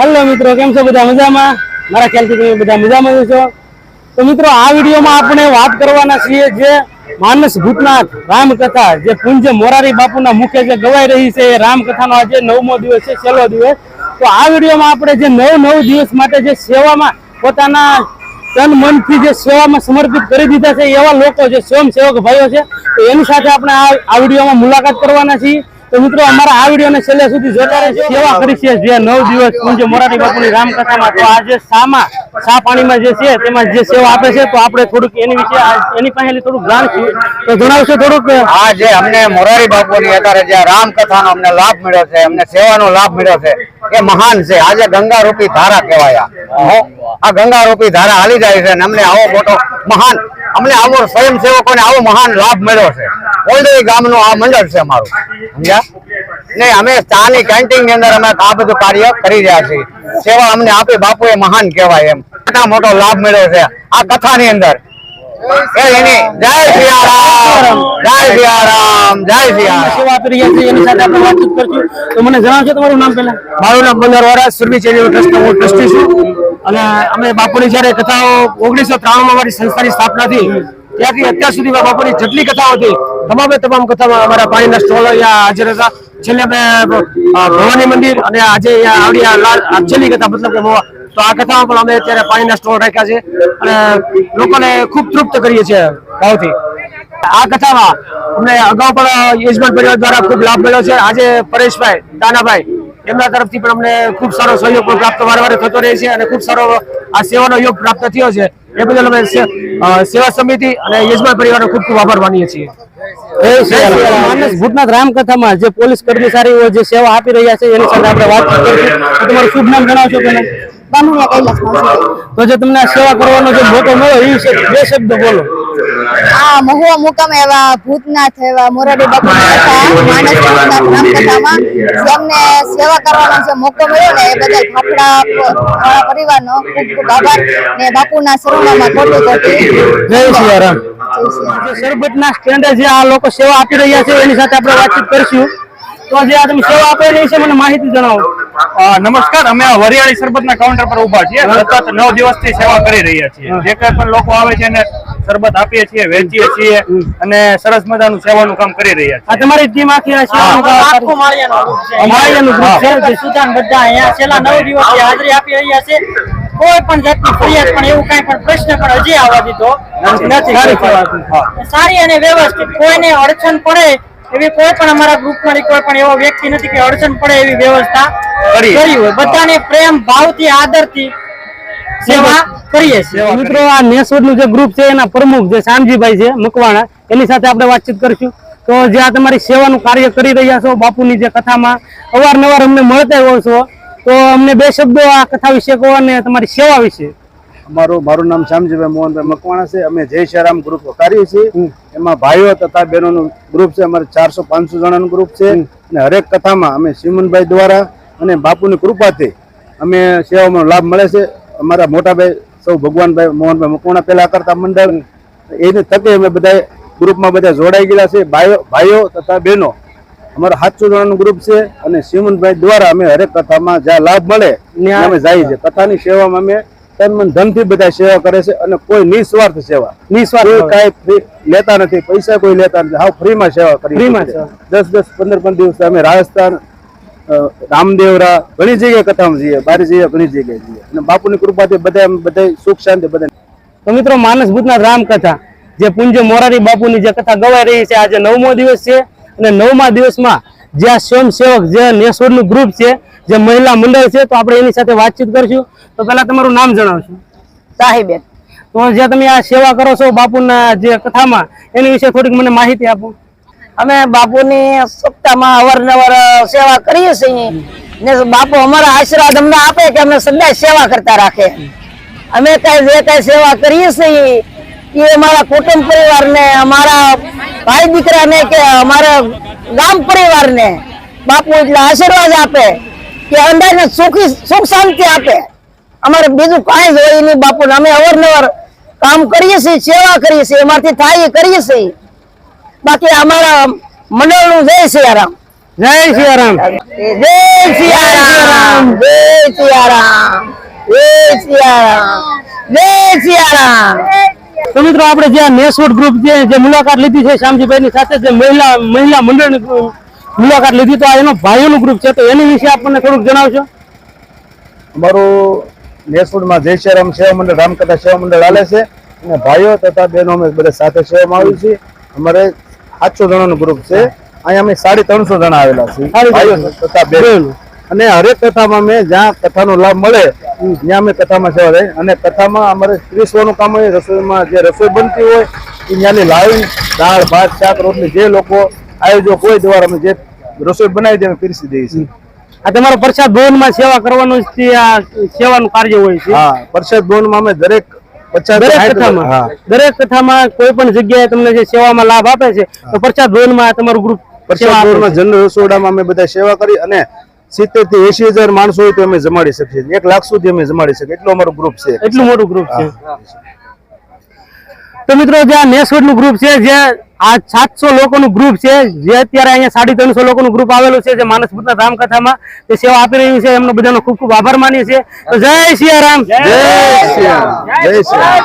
Hello મિત્રો, કેમ છો બધા મજામાં? મારા ખ્યાલથી તમે બધા મજામાં છો? તો મિત્રો, આ વિડીયોમાં આપણે વાત કરવાના છીએ જે માનસ ભૂતનાથ રામકથા, જે પૂંજ્ય મોરારી બાપુના મુખે જે ગવાઈ રહી છે, એ રામકથાનો આજે નવમો દિવસ છે, છેલ્લો દિવસ. તો આ વિડીયોમાં આપણે જે નવ નવ દિવસ માટે જે સેવામાં પોતાના તન મનથી જે સેવામાં સમર્પિત કરી દીધા છે, એવા લોકો જે સ્વયંસેવક ભાઈઓ છે, તો એની સાથે આપણે આ વિડીયોમાં મુલાકાત કરવાના છીએ. તો મિત્રો, અમારા આ વિડીયોને છેલ્લે સુધી જોતા રહેજો. સેવા કરી છે જે નવ દિવસ પૂજ્ય મોરારી બાપુની રામકથામાં, તો આજે સામા, સા પાણીમાં જે છે, તેમાં જે સેવા આપે છે, તો આપણે થોડુંક એની વિશે, એની પાસેથી થોડુંક જાણશું. તો જણાવશો થોડુંક? હા જે અમને મોરારી બાપુની અત્યારે જે રામકથાનો અમને લાભ મળ્યો છે, અમને સેવાનો લાભ મળ્યો છે, એ મહાન છે. આજે ગંગા રૂપી ધારા કહેવાય. આ. ગંગા રૂપી ધારા હાલી જાય છે અને અમને આવો મોટો મહાન, અમને આવો સ્વયંસેવકોને આવો મહાન લાભ મળ્યો છે. ઓલડી ગામનું આ મંડળ છે અમારું. સમજ્યા? ને અમે ચાની કેન્ટીનની અંદર અમે આ બધું કાર્ય કરી રહ્યા છીએ. સેવા અમને આપે બાપુ એ મહાન કહેવાય એમ. મોટા મોટો લાભ મળ્યો છે. આ કથાની અંદર. એની જય સિયારામ જય સિયારામ જય સિયારામ. તો મને જણાવશો તમારું નામ પહેલા? મારું નામ બંદર વોરા સુરભી ચેરિટેબલ ટ્રસ્ટનો હું ટ્રસ્ટી છું. અને અમે બાપુની જ્યારે કથાઓ ઓગણીસો ત્રાણું મારી સંસ્થાની સ્થાપના થઈ ત્યાંથી અત્યાર સુધીમાં બાપુની જેટલી કથાઓ હતી, તમામે તમામ કથામાં અમારા પાણીના સ્ટોલ અહીંયા હાજર હતા. છેલ્લે અમે ભવાની મંદિર અને આજે અહીંયા આવડી છેલ્લી કથા, મતલબ કે તો આ કથામાં પણ અમે અત્યારે પાણીના સ્ટોલ રાખ્યા છે અને લોકોને ખૂબ તૃપ્ત કરીએ છીએ ભાવથી. આ કથામાં અમને અગાઉ પણ યજમાન પરિવાર દ્વારા ખૂબ લાભ મળ્યો છે. આજે પરેશભાઈ દાનાભાઈ એમના તરફથી પણ અમને ખૂબ સારો સહયોગ પણ પ્રાપ્ત વારે વારે થતો રહે છે અને ખૂબ સારો આ સેવાનો યોગ પ્રાપ્ત થયો છે. એ બદલ અમે સેવા સમિતિ અને યજમાન પરિવારનો ખૂબ ખૂબ આભાર માનીએ છીએ. માનસ ભૂતનાથ રામકથામાં જે પોલીસ કર્મચારીઓ જે સેવા આપી રહ્યા છે એની સાથે આપણે વાત કરીશું તમારું શુભ નામ જણાવશો પહેલા તો જે તમને સેવા કરવાનો જે મોટો મળ્યો એ વિશે બે શબ્દ બોલો. આ મહુવા મુકામે એવા ભૂતનાથ એવા મોરારી બાપુ માનસ રામકથામાં. જેમને સેવા કરવાનો જે મોકો મળ્યો ને એ બદલ ફાફડા પરિવાર પરિવારનો ખૂબ ખૂબ આભાર ને બાપુના શરણોમાં કોટી કોટી જય સિયારામ સરબતના સ્ટેન્ડે જે આ લોકો સેવા આપી રહ્યા છે એની સાથે આપણે વાતચીત કરીશું. તો જે આ તમે સેવા આપી રહી છે મને માહિતી જણાવો. નમસ્કાર. અમે આ વરિયાળી સરબતના કાઉન્ટર પર ઊભા છીએ. સતત નવ દિવસથી સેવા કરી રહ્યા છીએ. જે કઈ પણ લોકો આવે છે એને સરબત આપીએ છીએ વેચીએ છીએ અને સરસ મજાનું સેવાનું કામ કરી રહ્યા છીએ. તમારી ટીમ આખી આ સેવાનું કામ કરે? માળિયાનું ગ્રુપ છે. જે સુદાન બધા અહીંયા છેલ્લા નવ દિવસથી હાજરી આપી રહ્યા છે. કોઈ પણ જાતની ફરિયાદ પણ એવું કઈ પણ પ્રશ્ન પણ હજી આવવા દીધો નથી. સારી અને વ્યવસ્થિત. કોઈને અડચણ પડે એવી કોઈ પણ અમારા ગ્રુપમાંથી કોઈ પણ એવો વ્યક્તિ નથી કે અડચણ પડે એવી વ્યવસ્થા કરી. કરી હોય. બધાને પ્રેમ ભાવથી આદરથી સેવા કરીએ છીએ. મિત્રો આ નેસોડ જે ગ્રુપ છે એના પ્રમુખ જે શામજીભાઈ છે મકવાણા એની સાથે આપણે વાતચીત કરીશું. તો જે આ તમારી સેવાનું કાર્ય કરી રહ્યા છો બાપુની જે કથામાં અવારનવાર અમને મળતા હોય છો. તો અમને બે શબ્દો આ કથા વિશે કહો અને તમારી સેવા વિશે. અમારું મારું નામ શ્યામજીભાઈ મોહનભાઈ મકવાણા છે. અમે જય શ્યારામ ગ્રુપ કાર્ય છીએ એમાં ભાઈઓ તથા બહેનોનું ગ્રુપ છે. અમારે ચારસો પાંચસો જણાનું ગ્રુપ છે. અને હરેક કથામાં અમે સિમનભાઈ દ્વારા અને બાપુની કૃપાથી અમે સેવામાં લાભ મળે છે. અમારા મોટાભાઈ સૌ ભગવાનભાઈ મોહનભાઈ મકવાણા પહેલાં કરતા મંડળ. એની તકે અમે બધા ગ્રુપમાં બધા જોડાઈ ગયેલા છે. ભાઈઓ ભાઈઓ તથા બહેનો. અમારો સાતસો જણાનું ગ્રુપ છે અને સિમનભાઈ દ્વારા અમે હરેક કથામાં જ્યાં લાભ મળે ત્યાં અમે જાય છીએ. કથાની સેવામાં અમે તન મન ધનથી બધા સેવા કરે છે અને કોઈ નિસ્વાર્થ સેવા. નિસ્વાર્થ કોઈ લેતા નથી પૈસા કોઈ લેતા નથી. હાવ ફ્રીમાં સેવા કરી ફ્રીમાં. દસ દસ પંદર પંદર દિવસ અમે રાજસ્થાન રામદેવરા ઘણી જગ્યાએ કથામાં જઈએ બારી જઈએ ઘણી જગ્યાએ જઈએ. અને બાપુની કૃપાથી બધા બધા સુખ શાંતિ બધા તો મિત્રો માનસ ભૂતનાથ રામકથા જે પૂંજ્ય મોરારી બાપુની જે કથા ગવાઈ રહી છે આજે નવમો દિવસ છે અને નવમા દિવસમાં જે આ સ્વયંસેવક જે નેસોડનું ગ્રુપ છે જે મહિલા મંડળ છે તો આપણે એની સાથે વાતચીત કરીશું. તો પહેલા તમારું નામ જણાવશો. સાહેબેન. તો જે તમે આ સેવા કરો છો બાપુના જે કથામાં એની વિશે થોડીક મને માહિતી આપો. અમે બાપુની સપ્તાહમાં અવારનવાર સેવા કરીએ છીએ. ને બાપુ અમારા આશીર્વાદ અમને આપે કે અમે સદાય સેવા કરતા રાખે. અમે કઈ જે કઈ સેવા કરીએ છીએ એ અમારા કુટુંબ પરિવારને અમારા ભાઈ દીકરાને કે અમારા ગામ પરિવારને બાપુ એટલે આશીર્વાદ આપે કે અંદાજને સુખી સુખ શાંતિ આપે. અમારે બીજું કાંઈ જ હોય નહીં બાપુ અમે અવારનવાર કામ કરીએ છીએ સેવા કરીએ છીએ એમાંથી થાય એ કરીએ છીએ. બાકી અમારા મંડળનું જય સિયારામ. જય સિયારામ. જય સિયારામ જય સિયારામ જય સિયારામ જય સિયારામ. તો મિત્રો આપણે જે આ ગ્રુપ છે જે મુલાકાત લીધી છે શ્યામજીભાઈ ની સાથે જે મહિલા મહિલા મંડળની મુલાકાત લીધી તો આ એનો ભાઈઓનું ગ્રુપ છે. તો એની વિશે આપણને થોડુંક જણાવશો? અમારું નેસુડમાં જય સેવા મંડળ રામકથા સેવા મંડળ હાલે છે. અને ભાઈઓ તથા બહેનો અમે બધા સાથે સેવામાં આવી છીએ. અમારે સાતસો જણાનું ગ્રુપ છે. અહીંયા અમે સાડી ત્રણસો જણા આવેલા છીએ. તથા બહેનો. અને હરેક કથામાં અમે જ્યાં કથાનો લાભ મળે ત્યાં અમે કથામાં સેવા રહી અને કથામાં અમારે ત્રીસવાનું કામ હોય રસોઈમાં જે રસોઈ બનતી હોય એ ત્યાંની લાવી દાળ ભાત શાક રોટલી જે લોકો આયોજક હોય દ્વારા અમે જે રસોઈ બનાવી દે અમે પીરસી દઈએ છીએ. આ તમારો પ્રસાદ ભવનમાં સેવા કરવાનું સેવાનું કાર્ય હોય છે? હા પ્રસાદ ભવનમાં અમે દરેક દરેક કથામાં? દરેક કથામાં કોઈ પણ જગ્યાએ તમને જે સેવામાં લાભ આપે છે તો પ્રસાદ ભવનમાં તમારું ગ્રુપ પ્રસાદ ભવનમાં જનરલ રસોડામાં અમે બધા સેવા કરી અને સિત્તેરથી એસી હજાર માણસો હોય તો અમે જમાડી શકીએ એક લાખ સુધી અમે જમાડી શકીએ. એટલું અમારું ગ્રુપ છે. એટલું મોટું ગ્રુપ છે. તો મિત્રો જે આ નેસવડનું ગ્રુપ છે જે આ સાતસો લોકોનું ગ્રુપ છે જે અત્યારે અહીંયા સાડી ત્રણસો લોકોનું ગ્રુપ આવેલું છે જે માનસ ભૂતના રામકથામાં તે સેવા આપી રહ્યું છે. એમનો બધાનો ખૂબ ખૂબ આભાર માનીએ છીએ. તો જય સિયારામ જય શ્રી રામ. જય શ્રી રામ.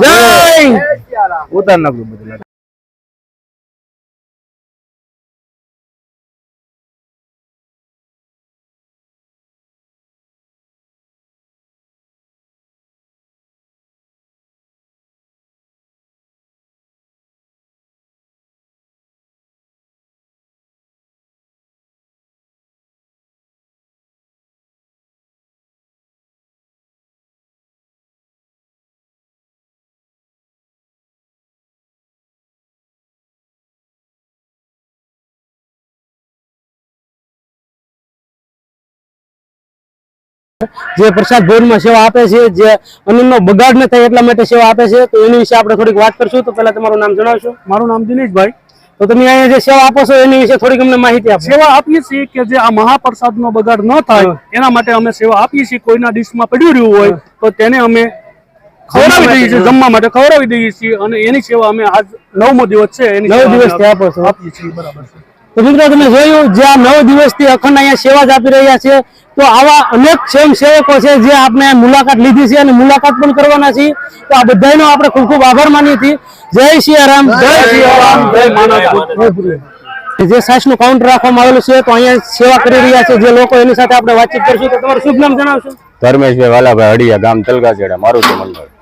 જય ગ્રુપ બધા જે પ્રસાદ ભવનમાં સેવા આપે છે જે અન્નનો બગાડ ન થાય એટલા માટે સેવા આપે છે તો એની વિશે આપણે થોડીક વાત કરશું. તો પહેલા તમારું નામ જણાવશો. મારું નામ દિનેશભાઈ. તો તમે અહીંયા જે સેવા આપો છો એની વિશે થોડીક અમને માહિતી આપો. સેવા આપીએ છીએ કે જે આ મહાપ્રસાદનો બગાડ ન થાય એના માટે અમે સેવા આપીએ છીએ. કોઈના ડીશમાં પડ્યું રહ્યું હોય તો તેને અમે ખવડાવી દઈએ છીએ જમવા માટે ખવડાવી દઈએ છીએ. અને એની સેવા અમે આજ નવમો દિવસ છે એની નવ દિવસ આપો છો. આપીએ છીએ. બરાબર છે. તો મિત્રો તમે જોયું જે આ નવ દિવસથી અખંડ અહીંયા સેવા જ આપી રહ્યા છે તો આવા અનેક સ્વયંસેવકો છે જે આપણે મુલાકાત લીધી છે અને મુલાકાત પણ કરવાના છીએ. તો આ બધાનો આપણે ખૂબ ખૂબ આભાર માનીએ છીએ. જય સિયારામ જય સિયારામ જય માનવ જે સાસનું કાઉન્ટર રાખવામાં આવેલું છે તો અહીંયા સેવા કરી રહ્યા છે જે લોકો એની સાથે આપણે વાતચીત કરશું. તો તમારું શુભ નામ જણાવશો? ધર્મેશભાઈ વાલાભાઈ હડિયા ગામ તલગાજેડા. મારુતિ મંડળ.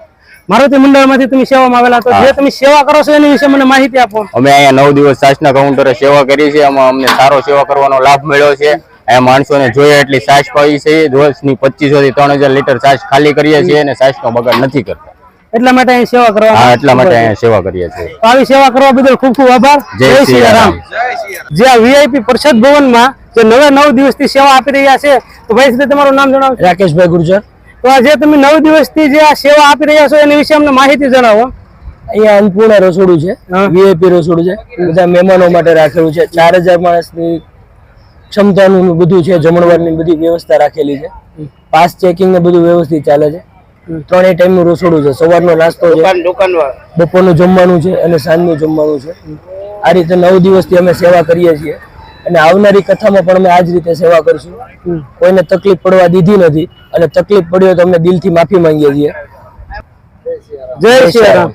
મારુતિ મંડળમાંથી તમે સેવામાં આવેલા તો જે તમે સેવા કરો છો એની વિશે મને માહિતી આપો. અમે અહીંયા નવ દિવસ સાસના કાઉન્ટરે સેવા કરી છે. એમાં અમને સારો સેવા કરવાનો લાભ મળ્યો છે. અહીંયા માણસોને જોઈએ એટલી સાસ પાવી છે. રોજની પચીસો થી ત્રણ હજાર લીટર સાસ ખાલી કરીએ છીએ અને સાસનો બગાડ નથી કરતા. એટલા માટે અહીં સેવા કરવા હા એટલા માટે અહીંયા સેવા કરીએ છીએ. તો આવી સેવા કરવા બદલ ખૂબ ખૂબ આભાર. જય સિયારામ. જે આ વીઆઈપી પરિષદ ભવનમાં જે નવે નવ દિવસથી સેવા આપી રહ્યા છે તો ભાઈ શ્રી તમારું નામ જણાવો રાકેશભાઈ ગુર્જર. તો આ જે તમે નવ દિવસથી જે આ સેવા આપી રહ્યા છો એની વિશે અમને માહિતી જણાવો. અહીંયા અન્નપૂર્ણા રસોડું છે વીઆઈપી રસોડું છે. બધા મહેમાનો માટે રાખેલું છે. ચાર હજાર માણસની ક્ષમતાનું બધું છે જમણવારની બધી વ્યવસ્થા રાખેલી છે. પાસ ચેકિંગ ને બધું વ્યવસ્થિત ચાલે છે. ત્રણેય ટાઈમનું રસોડું છે. સવારનો નાસ્તો છે. બપોરનું જમવાનું છે અને સાંજનું જમવાનું છે. આ રીતે નવ દિવસથી અમે સેવા કરીએ છીએ. અને આવનારી કથામાં પણ અમે આ જ રીતે સેવા કરશું. કોઈને તકલીફ પડવા દીધી નથી. અને તકલીફ પડ્યો તો અમે દિલથી માફી માંગીએ છીએ. જય શ્રી રામ.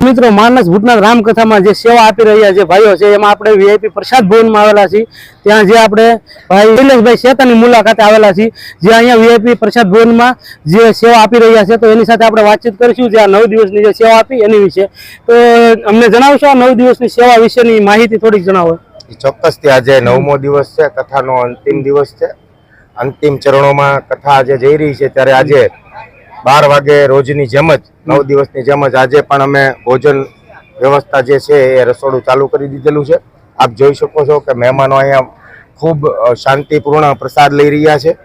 મિત્રો માનસ ભૂતનાથ રામકથામાં જે સેવા આપી રહ્યા છે ભાઈઓ છે એમાં આપણે વીઆઈપી પ્રસાદ ભવનમાં આવેલા છીએ. ત્યાં જે આપણે ભાઈ શૈલેષભાઈ શેતાની મુલાકાતે આવેલા છીએ. જે અહીંયા વીઆઈપી પ્રસાદ ભવનમાં જે સેવા આપી રહ્યા છે તો એની સાથે આપણે વાતચીત કરીશું. જે આ નવ દિવસની જે સેવા આપી એની વિશે. તો અમને જણાવશો આ નવ દિવસની સેવા વિશેની માહિતી થોડીક જણાવો. ચોક્કસથી આજે નવમો દિવસ છે, કથાનો અંતિમ દિવસ છે. અંતિમ ચરણોમાં કથા આજે જઈ રહી છે, ત્યારે આજે બાર વાગે રોજની જેમ જ, નવ દિવસની જેમ જ આજે પણ અમે ભોજન વ્યવસ્થા જે છે, એ રસોડું ચાલુ કરી દીધેલું છે. આપ જોઈ શકો છો કે મહેમાનો અહીંયા ખૂબ શાંતિપૂર્ણ પ્રસાદ લઈ રહ્યા છે.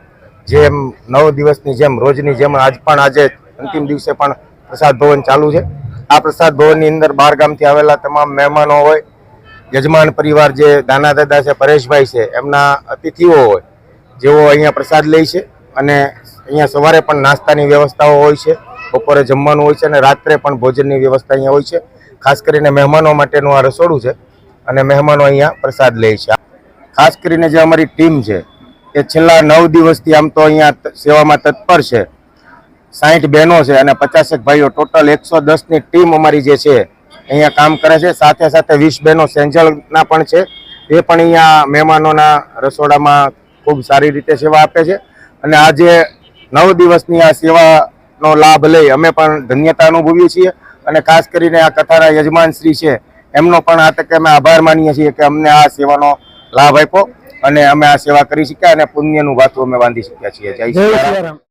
જેમ નવ દિવસની જેમ, રોજની જેમ આજ પણ આજે અંતિમ દિવસે પણ પ્રસાદ ભવન ચાલુ છે. આ પ્રસાદ ભવનની અંદર બાર ગામથી આવેલા તમામ મહેમાનો હોય યજમાન પરિવાર જે દાના દાદા છે, પરેશભાઈ છે, એમના અતિથિઓ હોય, જેઓ અહીંયા પ્રસાદ લે છે અને અહીંયા સવારે પણ નાસ્તાની વ્યવસ્થાઓ હોય છે, બપોરે જમવાનું હોય છે અને રાત્રે પણ ભોજનની વ્યવસ્થા અહીંયા હોય છે. ખાસ કરીને મહેમાનો માટેનું આ રસોડું છે અને મહેમાનો અહીંયા પ્રસાદ લે છે. ખાસ કરીને જે અમારી ટીમ છે, એ છેલ્લા નવ દિવસથી આમ તો અહીંયા સેવામાં તત્પર છે. સાહીઠ બહેનો છે અને પચાસેક ભાઈઓ. ટોટલ એકસો દસની ટીમ અમારી જે છે અહીંયા કામ કરે છે. સાથે સાથે વીસ બહેનો સેન્જલના પણ છે. એ પણ અહીંયા મહેમાનોના રસોડામાં ખૂબ સારી રીતે સેવા આપે છે. અને આજે નવ દિવસની આ સેવાનો લાભ લઈ અમે પણ ધન્યતા અનુભવીએ છીએ. અને ખાસ કરીને આ કથાના યજમાન શ્રી છે, એમનો પણ આ તકે અમે આભાર માનીએ છીએ કે અમને આ સેવાનો લાભ આપ્યો. અને અમે આ સેવા કરી શક્યા અને પુણ્યનું વાતું અમે બાંધી શક્યા છીએ. જય શ્રી રામ.